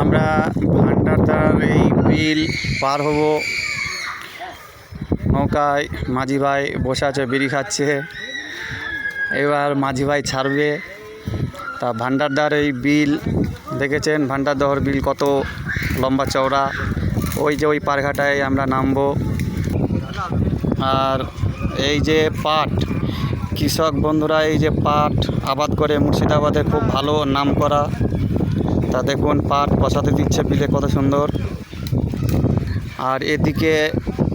আমরা ভান্ডারদার এই বিল পার হব। নৌকায় মাঝি ভাই বসে আছে, বিড়ি খাচ্ছে। এবার মাঝি ভাই ছাড়বে। তা ভান্ডারদার এই বিল দেখেছেন? ভান্ডারদহর বিল কত লম্বা চওড়া। ওই যে ওই পারঘাটায় আমরা নামবো। আর এই যে পাট, কৃষক বন্ধুরা, এই যে পাট আবাদ করে মুর্শিদাবাদে খুব ভালো নাম করা তা দেখুন, পাট বসাতে দিচ্ছে বিলে, কত সুন্দর। আর এদিকে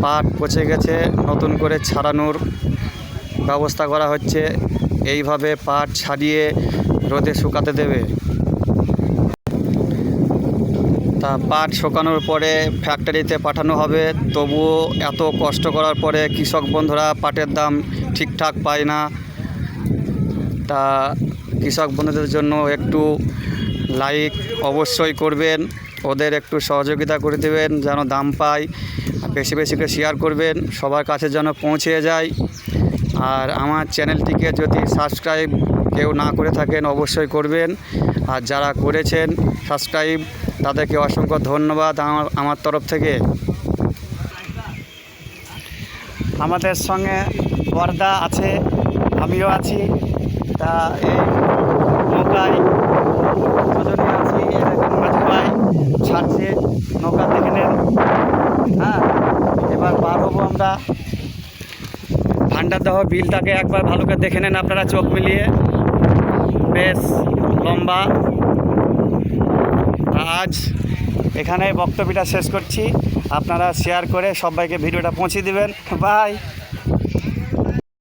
পাট পচে গেছে, নতুন করে ছাড়ানোর ব্যবস্থা করা হচ্ছে। এইভাবে পাট ছাড়িয়ে রোদে শুকাতে দেবে। তা পাট শুকানোর পরে ফ্যাক্টরিতে পাঠানো হবে। তবুও এত কষ্ট করার পরে কৃষক বন্ধুরা পাটের দাম ঠিকঠাক পায় না। তা কৃষক বন্ধুদের জন্য একটু লাইক অবশ্যই করবেন। ওদের একটু সহযোগিতা করে দেবেন, যেন দাম পায়। বেশি বেশি করে শেয়ার করবেন, সবার কাছে যেন পৌঁছে যায়। আর আমার চ্যানেলটিকে যদি সাবস্ক্রাইব কেউ না করে থাকেন, অবশ্যই করবেন। আর যারা করেছেন সাবস্ক্রাইব তাদেরকে অসংখ্য ধন্যবাদ আমার আমার তরফ থেকে। আমাদের সঙ্গে বর্দা আছে, আমিও আছি। তা এই নৌকায় দুজনে আছি এই দেখেন মাঝি ভাই ছাড়ছে নৌকা দেখে নেন হ্যাঁ এবার পার হব আমরা। ভান্ডারদহ বিলটাকে একবার ভালো করে দেখে নেন আপনারা চোখ মিলিয়ে। বেশ, লম্বা। আজ এখানে বক্তব্যটা শেষ করছি। আপনারা শেয়ার করে সবাইকে ভিডিওটা পৌঁছে দিবেন। বাই